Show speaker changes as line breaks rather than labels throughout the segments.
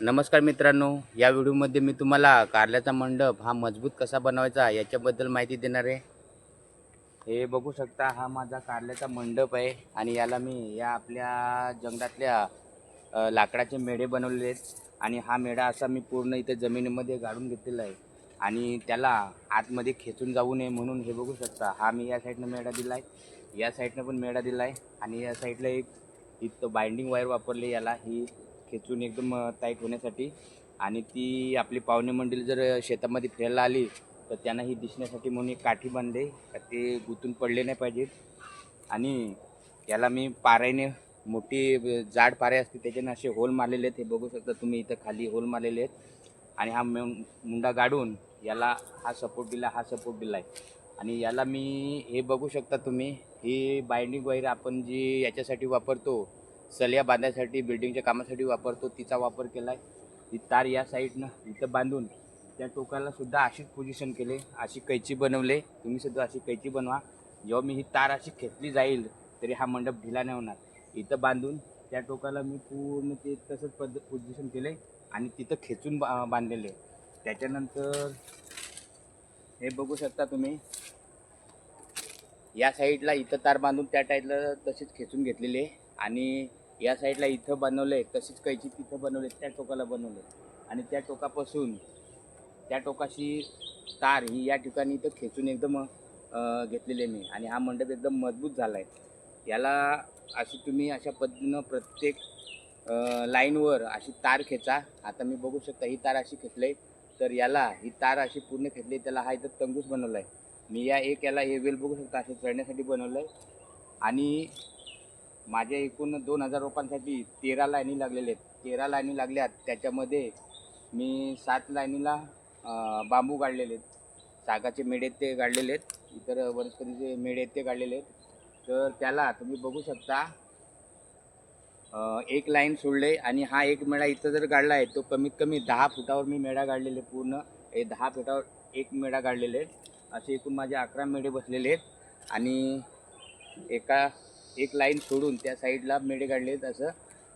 नमस्कार मित्रांनो या व्हिडिओमध्ये मी तुम्हाला कारल्याचा मंडप हा मजबूत कसा बनवायचा याच्याबद्दल माहिती देणार आहे. हे बघू शकता हा माझा कारल्याचा मंडप आहे आणि याला मी या आपल्या जंगलातल्या लाकडाचे मेढे बनवलेले आहेत आणि हा मेढा असा मी पूर्ण इथे जमिनीमध्ये गाडून घेतलेला आहे आणि त्याला आतमध्ये खेचून जाऊ नये म्हणून हे बघू शकता. हा मी या साईडनं मेढा दिला आहे या साईडनं पण मेढा दिला आहे आणि या साईडला एक इथं बाइंडिंग वायर वापरली याला. ही खेचून एकदम टाईट होण्यासाठी. आणि ती आपली पाहुणे मंडळी जर शेतामध्ये फिरायला आली तर त्यांना ही दिसण्यासाठी म्हणून एक काठी बांधले का ते गुतून पडले नाही पाहिजेत. आणि याला मी पाऱ्याने मोठी जाड पारे असते त्याच्याने असे होल मारलेले आहेत. हे बघू शकता तुम्ही इथं खाली होल मारलेले आहेत. आणि हा मुंडा गाडून याला हा सपोर्ट दिला हा सपोर्ट दिला आहे आणि याला मी हे बघू शकता तुम्ही ही बाइंडिंग वायर आपण जी याच्यासाठी वापरतो सल्या बांधायसाठी बिल्डिंगच्या कामासाठी वापरतो तिचा वापर केला आहे ही तार या साईडनं इथं बांधून त्या टोकाला सुद्धा अशीच पोझिशन केले अशी कैची बनवले. तुम्ही सुद्धा अशी कैची बनवा. जेव्हा मी ही तार अशी खेचली जाईल तरी हा मंडप ढिला नाही होणार. इथं बांधून त्या टोकाला मी पूर्ण ते तसंच पद पोझिशन केले आणि तिथं खेचून बा बांधलेले. त्याच्यानंतर हे बघू शकता तुम्ही. या साईडला इथं तार बांधून त्या टाईपला तशीच खेचून घेतलेली. आहे आणि या साईडला इथं बनवले तशीच कैची तिथं बनवले त्या टोकाला बनवले आणि त्या टोकापासून त्या टोकाशी तार ही या ठिकाणी इथं खेचून एकदम घेतलेले मी. आणि हा मंडप एकदम मजबूत झाला आहे याला अशी तुम्ही अशा पद्धतीनं प्रत्येक लाईनवर अशी तार खेचा. आता मी बघू शकता ही तार अशी खेचली तर याला ही तार अशी पूर्ण खेचली त्याला हा इथं तंगूस बनवला आहे मी या एक याला हे वेल बघू शकता असे चढण्यासाठी बनवलं आहे आणि माझ्या एकूण दोन हजार रुपयांसाठी तेरा लाईनी लागलेल्या आहेत. तेरा लाईनी लागल्यात. त्याच्यामध्ये मी सात लाईनीला बांबू काढलेले आहेत. सागाचे मेढे ते काढलेले आहेत. इतर वनस्पतीचे मेढे ते काढलेले आहेत. तर त्याला तुम्ही बघू शकता एक लाईन सोडले आणि हा एक मेळा इथं जर काढला आहे तो कमीत कमी दहा फुटावर मी मेढा काढलेले पूर्ण. हे दहा फुटावर एक मेढा काढलेले आहेत. असे एकूण माझे अकरा मेढे बसलेले आहेत. आणि एका एक लाईन सोडून त्या साईडला मेढे काढले असं.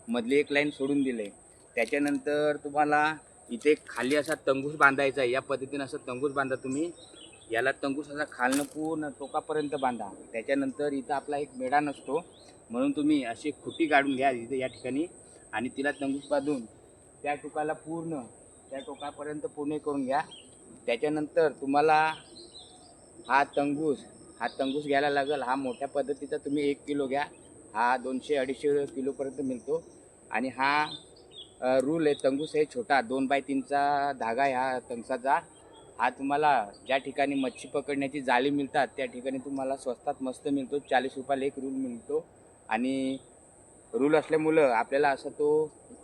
मधली एक लाईन सोडून दिले त्याच्यानंतर तुम्हाला इथे खाली असा तंगूस बांधायचा या पद्धतीनं असं तंगूस बांधा तुम्ही. याला तंगूस असा खालनं पूर्ण टोकापर्यंत बांधा. त्याच्यानंतर इथं आपला एक मेढा नसतो. म्हणून तुम्ही अशी खुटी काढून घ्या इथे या ठिकाणी. आणि तिला तंगूस बांधून त्या टोकाला पूर्ण त्या टोकापर्यंत पूर्ण करून घ्या. त्याच्यानंतर तुम्हाला हा तंगूस हा तंगूस घ्यायला लागेल. हा मोठ्या पद्धतीचा तुम्ही एक किलो घ्या. हा दोनशे अडीचशे किलोपर्यंत मिळतो. आणि हा रूल आहे तंगूस आहे छोटा. दोन बाय तीनचा धागा आहे हा तंगसाचा. हा तुम्हाला ज्या ठिकाणी मच्छी पकडण्याची जाळी मिळतात त्या ठिकाणी तुम्हाला स्वस्तात मस्त मिळतो. चाळीस रुपयाला एक रूल मिळतो. आणि रूल असल्यामुळं आपल्याला असं तो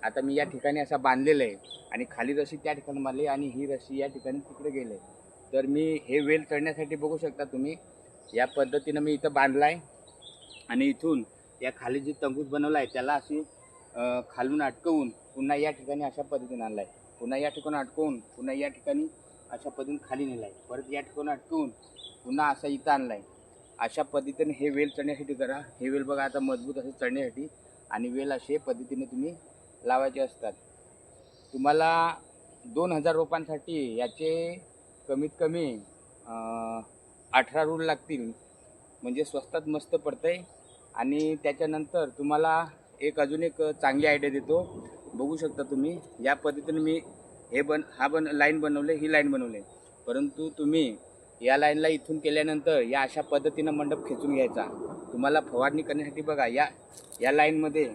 आता मी या ठिकाणी असा बांधलेला आहे. आणि खाली रशी त्या ठिकाणी मारली आणि ही रशी या ठिकाणी तिकडे गेले तर मी हे वेल चढण्यासाठी बघू शकता तुम्ही. या पद्धतीनं मी इथं बांधला आहे आणि इथून या खाली जी तंगूज बनवला आहे त्याला अशी खालून अटकवून पुन्हा या ठिकाणी अशा पद्धतीने आणला आहे पुन्हा या ठिकाणी अटकवून पुन्हा या ठिकाणी अशा पद्धतीने खाली नेला आहे परत या ठिकाणी अटकवून पुन्हा असा इथं आणला आहे अशा पद्धतीने हे वेल चढण्यासाठी करा. हे वेल बघा आता मजबूत असे चढण्यासाठी आणि वेल असे पद्धतीने तुम्ही लावायचे असतात. तुम्हाला दोन हजार रोपांसाठी याचे कमीत कमी अठरा रूल लागतील. म्हणजे स्वस्तात मस्त पडतं आहे आणि त्याच्यानंतर तुम्हाला एक अजून एक चांगली आयडिया देतो. बघू शकता तुम्ही या पद्धतीने मी हे बन हा बन लाईन बनवले ही लाईन बनवले. परंतु तुम्ही या लाईनला इथून केल्यानंतर या अशा पद्धतीनं मंडप खेचून घ्यायचा. तुम्हाला फवारणी करण्यासाठी बघा या या लाईनमध्ये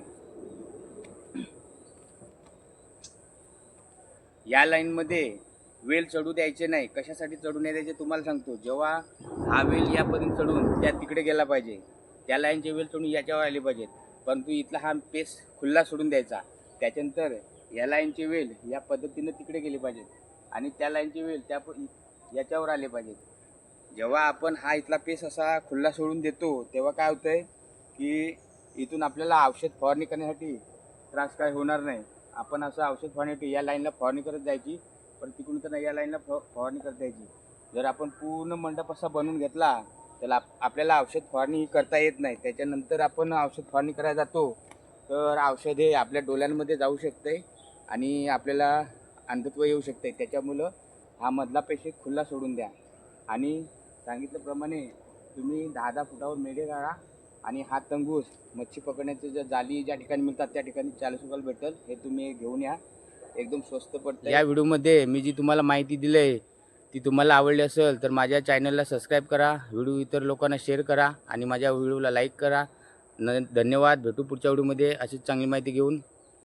या लाईनमध्ये वेल चढू द्यायचे नाही कशासाठी चढू नाही द्यायचे तुम्हाला सांगतो. जेव्हा हा वेल यापर्यंत चढून त्या तिकडे गेला पाहिजे त्या लाईनचे वेल चढून याच्यावर आले पाहिजेत. परंतु इथला हा पेस खुल्ला सोडून द्यायचा. त्याच्यानंतर या लाईनचे वेल या पद्धतीनं तिकडे गेले पाहिजेत आणि त्या लाईनचे वेल त्या प- याच्यावर आले पाहिजेत. जेव्हा आपण हा इथला पेस असा खुल्ला सोडून देतो तेव्हा काय होतंय की इथून आपल्याला औषध फवारणी करण्यासाठी त्रास काय होणार नाही. आपण असं औषध फवारणी या लाईनला फवारणी करत जायची. नाही या लाईनला फ फवारणी करता यायची. जर आपण पूर्ण मंडप असा बनवून घेतला तर आप आपल्याला औषध फवारणी करता येत नाही. त्याच्यानंतर आपण औषध फवारणी करायला जातो तर औषध हे आपल्या डोळ्यांमध्ये जाऊ शकते आणि आपल्याला अंधत्व येऊ शकते त्याच्यामुळं हा मधला पेशी खुल्ला सोडून द्या. आणि सांगितल्याप्रमाणे तुम्ही दहा दहा फुटावर मेढे काढा आणि हा तंगूस मच्छी पकडण्याचे ज्या जाली ज्या ठिकाणी मिळतात त्या ठिकाणी चाळीस रुपयाला भेटेल हे तुम्ही घेऊन या. एकदम स्वस्त पडतं या व्हिडिओमध्ये मी जी तुम्हाला माहिती दिली आहे ती तुम्हाला आवडली असेल तर माझ्या चॅनलला सबस्क्राईब करा व्हिडिओ इतर लोकांना शेअर करा आणि माझ्या व्हिडिओला लाईक करा. न धन्यवाद. भेटू पुढच्या व्हिडिओमध्ये अशीच चांगली माहिती घेऊन.